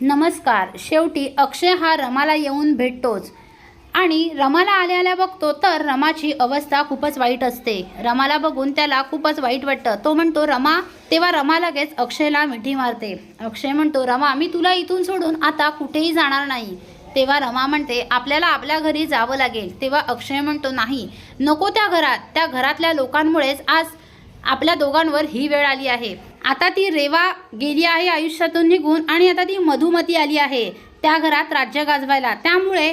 नमस्कार शेवटी अक्षय हा रमाला येऊन भेटतोच. आणि रमाला आल्याला बघतो तर रमाची अवस्था खूपच वाईट असते. रमाला बघून त्याला खूपच वाईट वाटतं. तो म्हणतो रमा तेव्हा रमा लगेच अक्षयला मिठी मारते. अक्षय म्हणतो रमा मी तुला इथून सोडून आता कुठेही जाणार नाही. तेव्हा रमा म्हणते आपल्याला आपल्या घरी जावं लागेल. तेव्हा अक्षय म्हणतो नाही नको त्या घरात. त्या घरातल्या लोकांमुळेच आज आपल्या दोघांवर ही वेळ आली आहे. आता ती रेवा गेली आहे आयुष्यातून निघून आणि आता ती मधुमती आली आहे त्या घरात राज्य गाजवायला. त्यामुळे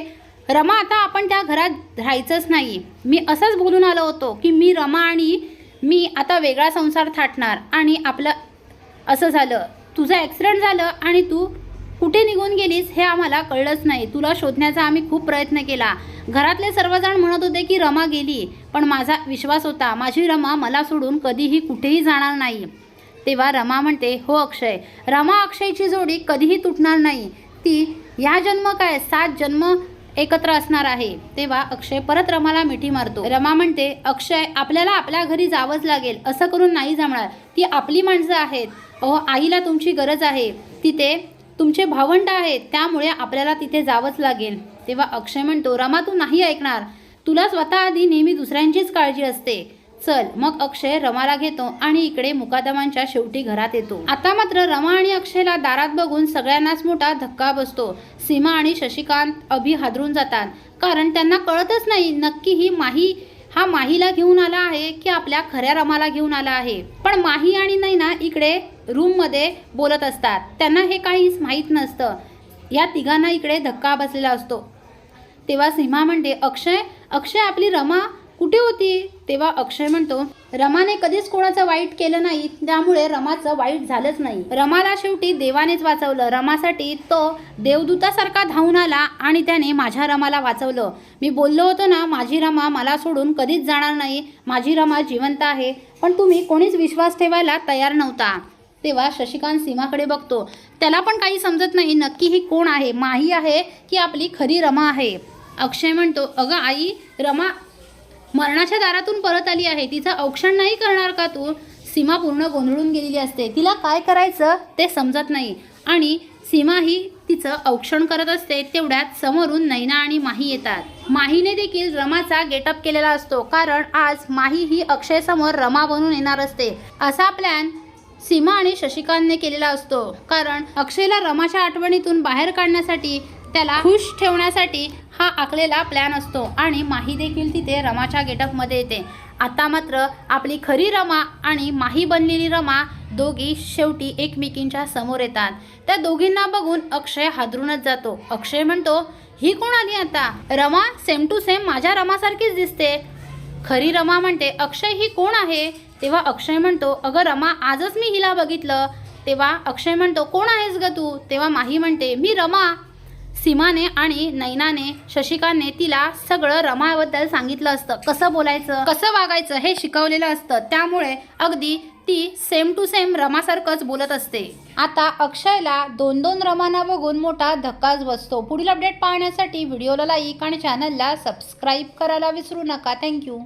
रमा आता आपण त्या घरात राहायचंच नाही. मी असंच बोलून आलो होतो की मी रमा आणि मी आता वेगळा संसार थाटणार आणि आपलं असं झालं. तुझं ॲक्सिडेंट झालं आणि तू कुठे निघून गेलीस हे आम्हाला कळलंच नाही. तुला शोधण्याचा आम्ही खूप प्रयत्न केला. घरातले सर्वजण म्हणत होते की रमा गेली पण माझा विश्वास होता. माझी रमा मला सोडून कधीही कुठेही जाणार नाही. तेव्हा रमा म्हणते हो अक्षय रमा अक्षयची जोडी कधीही तुटणार नाही. ती ह्या जन्म काय सात जन्म एकत्र असणार आहे. तेव्हा अक्षय परत रमाला मिठी मारतो. रमा म्हणते अक्षय आपल्याला आपल्या घरी जावंच लागेल. असं करून नाही जमणार. ती आपली माणसं आहेत. अहो आईला तुमची गरज आहे. तिथे तुमचे भावंड आहेत. त्यामुळे आपल्याला तिथे जावंच लागेल. तेव्हा अक्षय म्हणतो रमा तू नाही ऐकणार. तुला स्वतः आधी नेहमी दुसऱ्यांचीच काळजी असते. चल मग अक्षय रमाला घेतो आणि इकडे मुकादमांच्या शेवटी घरात येतो. आता मात्र रमा आणि अक्षयला दारात बघून सगळ्यांनाच मोठा धक्का बसतो. सीमा आणि शशिकांत अभि हादरून जातात. कारण त्यांना कळतच नाही नक्की ही माही हा माहीला घेऊन आला आहे की आपल्या खऱ्या रमाला घेऊन आला आहे. पण माही आणि नैना इकडे रूममध्ये बोलत असतात. त्यांना हे काहीच माहीत नसतं. या तिघांना इकडे धक्का बसलेला असतो. तेव्हा सीमा म्हणते अक्षय अक्षय आपली रमा कुठे होती? तेव्हा अक्षय म्हणतो रमाने कधीच कोणाचं वाईट केलं नाही. त्यामुळे रमाचं वाईट झालंच नाही. रमाला शेवटी देवानेच वाचवलं. रमासाठी तो देवदूतासारखा धावून आला आणि त्याने माझ्या रमाला वाचवलं. मी बोललो होतो ना माझी रमा मला सोडून कधीच जाणार नाही. माझी रमा जिवंत आहे. पण तुम्ही कोणीच विश्वास ठेवायला तयार नव्हता. तेव्हा शशिकांत सीमाकडे बघतो. त्याला पण काही समजत नाही. नक्की ही कोण आहे? माही आहे की आपली खरी रमा आहे? अक्षय म्हणतो अगं आई रमा मरणाच्या दारातून परत आली आहे. तिचं औक्षण नाही करणार का तू? सीमा पूर्ण गोंधळून गेलेली असते. तिला काय करायचं ते समजत नाही. आणि सीमा ही तिचं औक्षण करत असते तेवढ्यात समोरून नैना आणि माही येतात. माहीने देखील रमाचा गेटअप केलेला असतो. कारण आज माही ही अक्षय समोर रमा बनून येणार असते. असा प्लॅन सीमा आणि शशिकांतने केलेला असतो. कारण अक्षयला रमाच्या आठवणीतून बाहेर काढण्यासाठी त्याला खुश ठेवण्यासाठी हा आखलेला प्लॅन असतो आणि माही देखील तिथे रमाच्या गेटअपमध्ये येते. आता मात्र आपली खरी रमा आणि माही बनलेली रमा दोघी शेवटी एकमेकींच्या समोर येतात. त्या दोघींना बघून अक्षय हादरूनच जातो. अक्षय म्हणतो ही कोण आली आता? रमा सेम टू सेम माझ्या रमासारखीच दिसते. खरी रमा म्हणते अक्षय ही कोण आहे? तेव्हा अक्षय म्हणतो अगं रमा आजच मी हिला बघितलं. तेव्हा अक्षय म्हणतो कोण आहेस ग तू? तेव्हा माही म्हणते मी रमा. सीमाने आणि नैनाने शशिकाने तिला सगळं रमाबद्दल सांगितलं असतं. कसं बोलायचं कसं वागायचं हे शिकवलेलं असतं. त्यामुळे अगदी ती सेम टू सेम रमासारखंच बोलत असते. आता अक्षयला दोन दोन रमाना बघून मोठा धक्काच बसतो. पुढील अपडेट पाहण्यासाठी व्हिडिओला लाईक आणि चॅनलला सबस्क्राईब करायला विसरू नका. थँक्यू